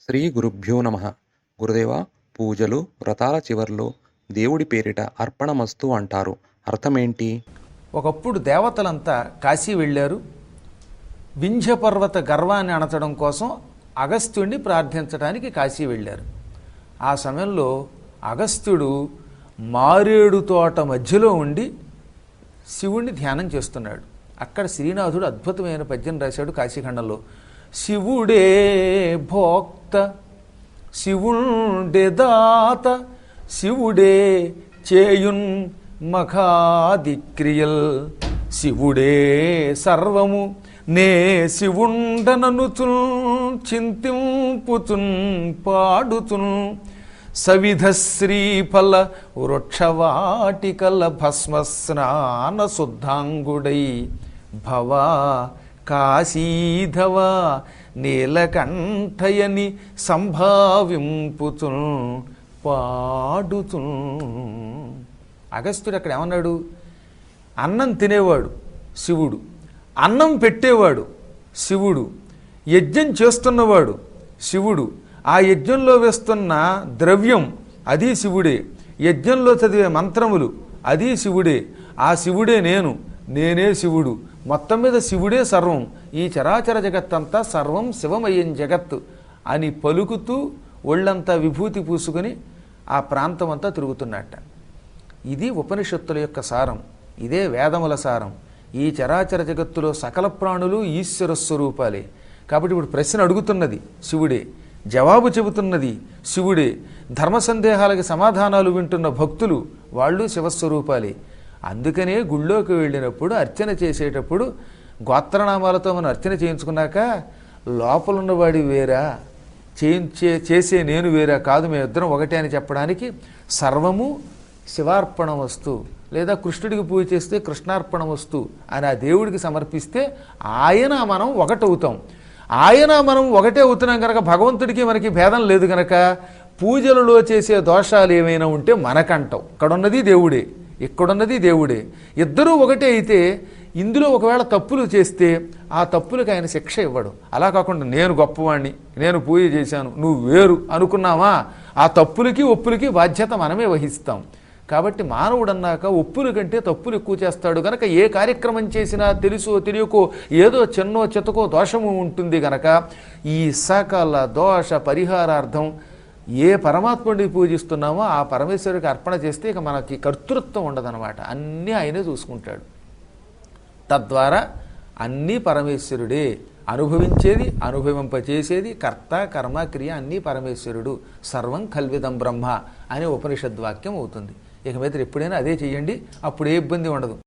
శ్రీ గురుభ్యో నమ. గురుదేవ పూజలు వ్రతాల చివరిలో దేవుడి పేరిట అర్పణమస్తు అంటారు. అర్థమేంటి? ఒకప్పుడు దేవతలంతా కాశీ వెళ్ళారు. వింధ్య పర్వత గర్వాన్ని అణచడం కోసం అగస్త్యుడిని ప్రార్థించడానికి కాశీ వెళ్ళారు. ఆ సమయంలో అగస్త్యుడు మారేడు తోట మధ్యలో ఉండి శివుణ్ణి ధ్యానం చేస్తున్నాడు. అక్కడ శ్రీనాథుడు అద్భుతమైన పద్యం రాశాడు కాశీఖండంలో. శివుడే భోక్త శివుండే దాత శివుడే చేయున్ మఖాదిక్రియల్. శివుడే సర్వము నే శివుండననుచున్ చింతింపుతున్ పాడుతున్ సవిధ శ్రీఫల వృక్షవాటికల భస్మ స్నాన శుద్ధాంగుడై భవా కాశీధవ నీలకంఠయని సంభావింపుచున్ పాడుతు అగస్త్యుడు అక్కడ ఏమన్నాడు? అన్నం తినేవాడు శివుడు. అన్నం పెట్టేవాడు శివుడు. యజ్ఞం చేస్తున్నవాడు శివుడు. ఆ యజ్ఞంలో వేస్తున్న ద్రవ్యం అది శివుడే. యజ్ఞంలో చదివే మంత్రములు అది శివుడే. ఆ శివుడే నేను నేనే శివుడు. మొత్తం మీద శివుడే సర్వం. ఈ చరాచర జగత్తంతా సర్వం శివమయం జగత్తు అని పలుకుతూ ఒళ్ళంతా విభూతి పూసుకొని ఆ ప్రాంతం అంతా తిరుగుతున్నట్ట. ఇది ఉపనిషత్తుల యొక్క సారం. ఇదే వేదముల సారం. ఈ చరాచర జగత్తులో సకల ప్రాణులు ఈశ్వర స్వరూపాలే. కాబట్టి ఇప్పుడు ప్రశ్న అడుగుతున్నది శివుడే. జవాబు చెబుతున్నది శివుడే. ధర్మ సందేహాలకి సమాధానాలు వింటున్న భక్తులు వాళ్ళు శివస్వరూపాలే. అందుకనే గుళ్ళోకి వెళ్ళినప్పుడు అర్చన చేసేటప్పుడు గోత్రనామాలతో మనం అర్చన చేయించుకున్నాక లోపలున్నవాడి వేరా చేయించే చేసే నేను వేరా కాదు మేమిద్దరం ఒకటే అని చెప్పడానికి సర్వము శివార్పణ వస్తు లేదా కృష్ణుడికి పూజ చేస్తే కృష్ణార్పణ వస్తు అని ఆ దేవుడికి సమర్పిస్తే ఆయన మనం ఒకటవుతాం. ఆయన మనం ఒకటే అవుతున్నాం కనుక భగవంతుడికి మనకి భేదం లేదు కనుక పూజలలో చేసే దోషాలు ఏమైనా ఉంటే మనకంటాం. ఇక్కడున్నది దేవుడే. ఇక్కడున్నది దేవుడే. ఇద్దరూ ఒకటే అయితే ఇందులో ఒకవేళ తప్పులు చేస్తే ఆ తప్పులకు ఆయన శిక్ష ఇవ్వడు. అలా కాకుండా నేను గొప్పవాణ్ణి నేను పూజ చేశాను నువ్వు వేరు అనుకున్నావా? ఆ తప్పులకి ఒప్పులకి బాధ్యత మనమే వహిస్తాం. కాబట్టి మానవుడు అన్నాక ఒప్పుల కంటే తప్పులు ఎక్కువ చేస్తాడు. గనక ఏ కార్యక్రమం చేసినా తెలుసో తెలియకో ఏదో చిన్నో చితకో దోషము ఉంటుంది గనక ఈ సకల దోష పరిహారార్థం ఏ పరమాత్ముడిని పూజిస్తున్నామో ఆ పరమేశ్వరుడికి అర్పణ చేస్తే ఇక మనకి కర్తృత్వం ఉండదనమాట అన్నీ ఆయనే చూసుకుంటాడు. తద్వారా అన్నీ పరమేశ్వరుడే. అనుభవించేది అనుభవింపచేసేది కర్త కర్మ క్రియ అన్నీ పరమేశ్వరుడు. సర్వం కల్విదం బ్రహ్మ అనే ఉపనిషద్వాక్యం అవుతుంది. ఇక మీద ఎప్పుడైనా అదే చేయండి అప్పుడు ఏ ఇబ్బంది ఉండదు.